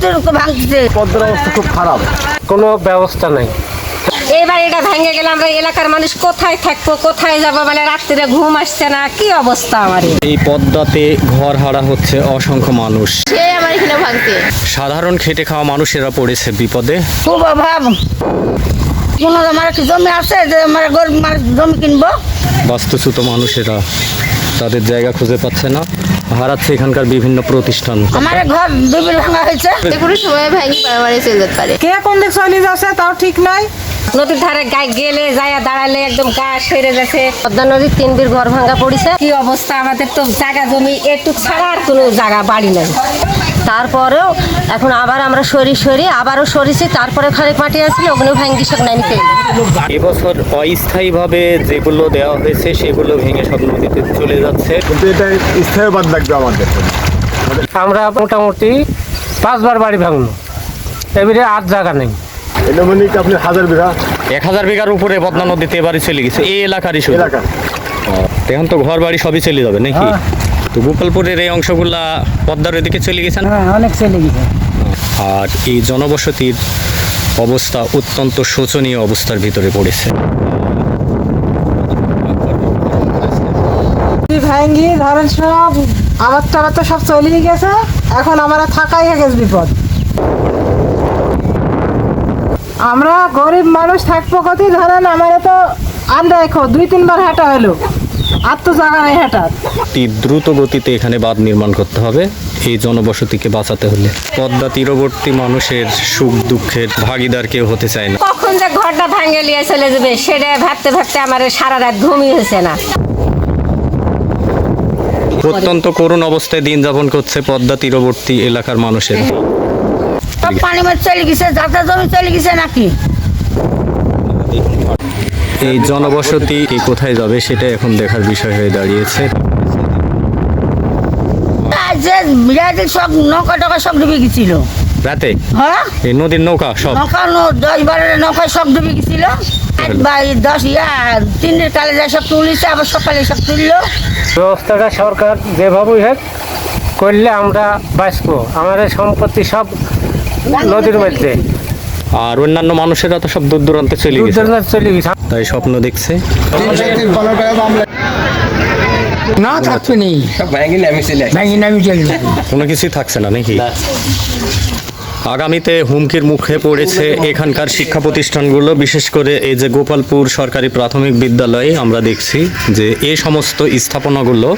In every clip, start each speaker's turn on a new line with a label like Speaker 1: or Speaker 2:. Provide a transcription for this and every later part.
Speaker 1: অতিরিক্ত ভাঙছে।
Speaker 2: পদ্মার অবস্থা খুব খারাপ।
Speaker 3: কোনো ব্যবস্থা নাই।
Speaker 4: এবার এটা ভেঙে গেলে আমরা এলাকার মানুষ কোথায় থাকব কোথায় যাব মানে রাত্রিরে ঘুম আসছে না? কি অবস্থা আমার? এই?
Speaker 5: পদ্মাতে ঘর হারা হচ্ছে অসংখ্য মানুষ।
Speaker 6: সে আমার এখানে ভাঙতে
Speaker 5: সাধারণ খেটে খাওয়া মানুষেরা পড়েছে বিপদে।
Speaker 1: খুব অভাব। কোনো আমার কি জমি আছে যে আমার গরিব মানুষ জমি কিনবো।
Speaker 5: বাস্তুচ্যুত মানুষেরা তাদের জায়গা খুঁজে পাচ্ছে না। হারাচ্ছে এখানকার বিভিন্ন প্রতিষ্ঠান।
Speaker 1: আমার ঘর দুবিল ভাঙা হয়েছে।
Speaker 6: কোনো সময় ভাঙি মারামারি চলে যেতে পারে।
Speaker 7: কে কোন দিক চলে যাচ্ছে তাও ঠিক নাই?
Speaker 4: নদীর ধারে গায়ে গেলে যায় দাঁড়ালে একদম গা সেরে যাচ্ছে পদ্মা নদীর তিন বীর ঘর ভাঙা পড়েছে। কি অবস্থা আমাদের তো জায়গা জমি একটু ছাড়া আর কোনো জায়গা বাড়ি নাই। তারপরেও এখন আবার আমরা সরি সরি আবারও সরিছি তারপরে খানিক মাটি আসলে ওগুলো ভাঙ্গি সব নামি ফেলি
Speaker 5: এবছর অস্থায়ীভাবে যেগুলো দেওয়া হয়েছে সেগুলো ভেঙে সব নদীতে চলে যাচ্ছে।
Speaker 2: কিন্তু এটা স্থায়ীবাদ লাগবে আমাদের।
Speaker 3: আমরা মোটামুটি পাঁচবার বাড়ি ভাঙলো এবারে আর জায়গা নেই।
Speaker 2: এটা মানে কি আপনি হাজার বিঘা?
Speaker 5: এক হাজার বিঘার উপরে পদ্মা নদীতে এবারে চলে গেছে। এই এলাকারই শুধু।
Speaker 2: এলাকা।
Speaker 5: এখন তো ঘর বাড়ি সবই চলে যাবে নাকি? তো গোপালপুরের এই অংশগুলা পদ্মার ওদিকে চলে গেছে না?
Speaker 7: হ্যাঁ অনেক চলে গেছে।
Speaker 5: আর এই জনবসতির অবস্থা অত্যন্ত শোচনীয় অবস্থার ভিতরে পড়েছে।
Speaker 7: ভাঙ্গি ধরেন সব আবার টাবার তো সব চলেই গেছে এখন আমরা থাকাই হয়ে গেছে বিপদ। আমরা গরিব মানুষ থাকব কতই ধরেন? আমার তো আমরা দেখো দুই তিনবার হাঁটা হলো। আর তো জায়গা নাই
Speaker 5: অতি দ্রুত গতিতে এখানে বাঁধ নির্মাণ করতে হবে এই জনবসতিকে বাঁচাতে হলে। পদ্মা তীরবর্তী মানুষের সুখ দুঃখের ভাগিদার কেউ হতে চায় না।
Speaker 4: কখন যে ঘরটা ভাঙে নিয়ে চলে যাবে সেটা ভাবতে ভাবতে আমার সারা রাত ঘুমই হয়েছে না।
Speaker 5: অত্যন্ত করুণ অবস্থায় দিন যাপন করছে পদ্মা তীরবর্তী এলাকার মানুষের।
Speaker 1: সব পানি মাছ চলে গেছে যাতা জমি চলে গেছে নাকি?
Speaker 5: এই জনবসতি কি কোথায় যাবে সেটা এখন দেখার বিষয় হয়ে দাঁড়িয়েছে।
Speaker 1: আর যে বিরাটের সব নৌকা টকা সব ডুবে গেছিল।
Speaker 5: রাতে?
Speaker 1: হ্যাঁ?
Speaker 5: এই নদীর নৌকা সব?
Speaker 1: নৌকা দশ বারোটা নৌকা সব ডুবে গেছিল। বাই দশ ইয়া তিনটের কালে যায় সব তুলিছে আবার সকালে সব তুললো।
Speaker 3: ব্যবস্থাটা সরকার যেভাবেই হোক করলে আমরা বাঁচবো। আমাদের সম্পত্তি সব নদীর মধ্যে।
Speaker 5: আর অন্যান্য মানুষেরা তো সব দূর দূরান্তে চলে গেছে। তাই স্বপ্ন দেখছে।
Speaker 8: না থাকবে নেই। ভেঙে নামি চলে
Speaker 5: কোনো কিছুই থাকছে না নাকি? আগামীতে হুমকির মুখে পড়েছে এখানকার শিক্ষা প্রতিষ্ঠানগুলো বিশেষ করে এই যে গোপালপুর সরকারি প্রাথমিক বিদ্যালয়ে আমরা দেখছি যে এই সমস্ত স্থাপনাগুলো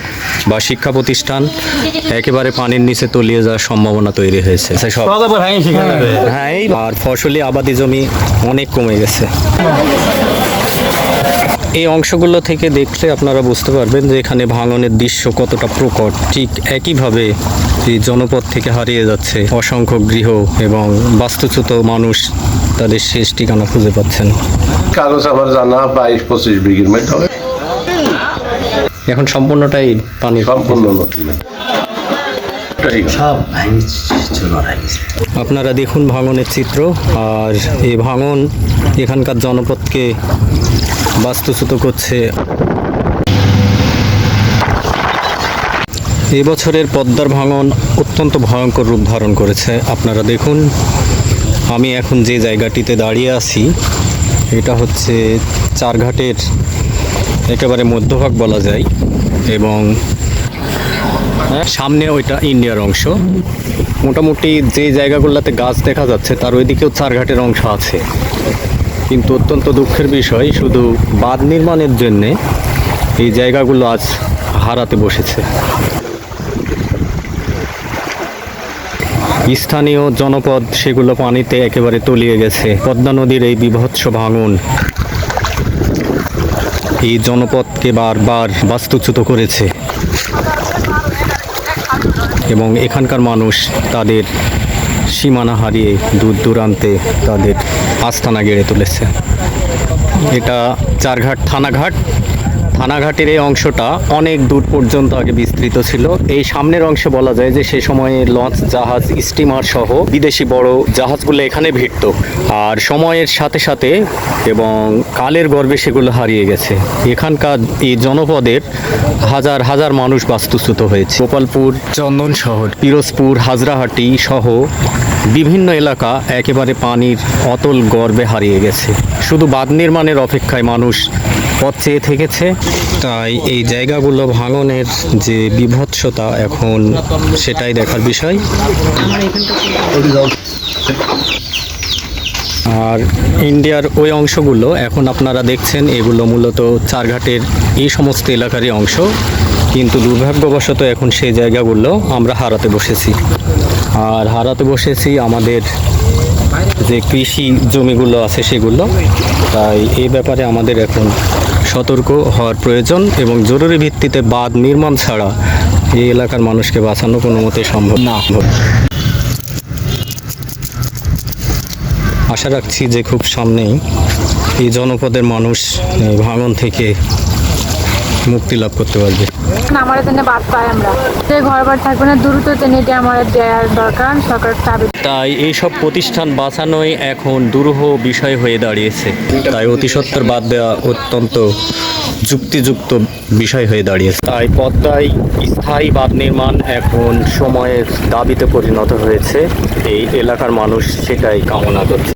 Speaker 5: বা শিক্ষা প্রতিষ্ঠান একেবারে পানির নিচে তলিয়ে যাওয়ার সম্ভাবনা তৈরি হয়েছে। সব হ্যাঁ আর ফসলি আবাদি জমি অনেক কমে গেছে। এই অংশগুলো থেকে দেখলে আপনারা বুঝতে পারবেন যে এখানে ভাঙনের দৃশ্য কতটা প্রকট। ঠিক একইভাবে এই জনপদ থেকে হারিয়ে যাচ্ছে অসংখ্য গৃহ এবং বাস্তুচ্যুত মানুষ তাদের শেষ ঠিকানা খুঁজে পাচ্ছেন।
Speaker 9: কাগজ আমার জানা বাইশ পঁচিশ বিঘির মধ্যে
Speaker 5: এখন সম্পূর্ণটাই পানি
Speaker 9: সম্পূর্ণ এটাই
Speaker 5: আপনারা দেখুন ভাঙনের চিত্র, আর এই ভাঙন এখানকার জনপদকে বাস্তুচ্যুত করছে। এবছরের পদ্মার ভাঙন অত্যন্ত ভয়ঙ্কর রূপ ধারণ করেছে। আপনারা দেখুন, আমি এখন যে জায়গাটিতে দাঁড়িয়ে আছি, এটা হচ্ছে চারঘাটের একেবারে মধ্যভাগ বলা যায়, এবং সামনে ওইটা ইন্ডিয়ার অংশ। মোটামুটি যে জায়গাগুলোতে গাছ দেখা যাচ্ছে, তার ওইদিকেও চারঘাটের অংশ আছে। কিন্তু অত্যন্ত দুঃখের বিষয়, শুধু বাঁধ নির্মাণের জন্যে এই জায়গাগুলো আজ হারাতে বসেছে। স্থানীয় জনপদ সেগুলো পানিতে একেবারে তলিয়ে গেছে। পদ্মা নদীর এই বিভৎস ভাঙন এই জনপদকে বারবার বাস্তুচ্যুত করেছে। এবং এখানকার মানুষ তাদের সীমানা হারিয়ে দূর দূরান্তে তাদের আস্থানা গেড়ে তুলেছে। এটা চারঘাট থানাঘাট। থানাঘাটের এই অংশটা অনেক দূর পর্যন্ত আগে বিস্তৃত ছিল। এই সামনের অংশে বলা যায় যে সে সময়ে লঞ্চ, জাহাজ, স্টিমার সহ বিদেশি বড় জাহাজগুলো এখানে ভিড়ত। আর সময়ের সাথে সাথে এবং কালের গর্বে সেগুলো হারিয়ে গেছে। এখানকার এই জনপদের হাজার হাজার মানুষ বাস্তুচ্যুত হয়েছে। গোপালপুর, চন্দন শহর, পিরোজপুর, হাজরাহাটি সহ বিভিন্ন এলাকা একেবারে পানির অতল গর্বে হারিয়ে গেছে। শুধু বাঁধ নির্মাণের অপেক্ষায় মানুষ পথ চেয়ে থেকেছে। তাই এই জায়গাগুলো ভাঙনের যে বিভৎসতা এখন সেটাই দেখার বিষয়। আর ইন্ডিয়ার ওই অংশগুলো, এখন আপনারা দেখছেন, এগুলো মূলত চারঘাটের এই সমস্ত এলাকারই অংশ। কিন্তু দুর্ভাগ্যবশত এখন সেই জায়গাগুলো আমরা হারাতে বসেছি। আর হারাতে বসেছি আমাদের যে কৃষি জমিগুলো আছে সেগুলো, তাই এই ব্যাপারে আমাদের এখন সতর্ক হওয়ার প্রয়োজন এবং জরুরি ভিত্তিতে বাঁধ নির্মাণ ছাড়া এই এলাকার মানুষকে বাঁচানো কোনো মতে সম্ভব না। আশা রাখছি যে খুব সামনেই এই জনপদের মানুষ ভাঙন থেকে মুক্তি লাভ করতে পারবে।
Speaker 7: আমার জন্য বাদ পাই আমরা। যে ঘর বাড়ি থাকবে না দ্রুত তিনি এটা আমাদের দেওয়ার দরকার সরকার চাবি
Speaker 5: তাই এইসব প্রতিষ্ঠান বাঁচানোই এখন দুরূহ বিষয় হয়ে দাঁড়িয়েছে। তাই অতি সত্বর বাদ দেওয়া অত্যন্ত যুক্তিযুক্ত বিষয় হয়ে দাঁড়িয়েছে। তাই পদ্মায় স্থায়ী বাঁধ নির্মাণ এখন সময়ের দাবিতে পরিণত হয়েছে। এই এলাকার মানুষ সেটাই কামনা করছে।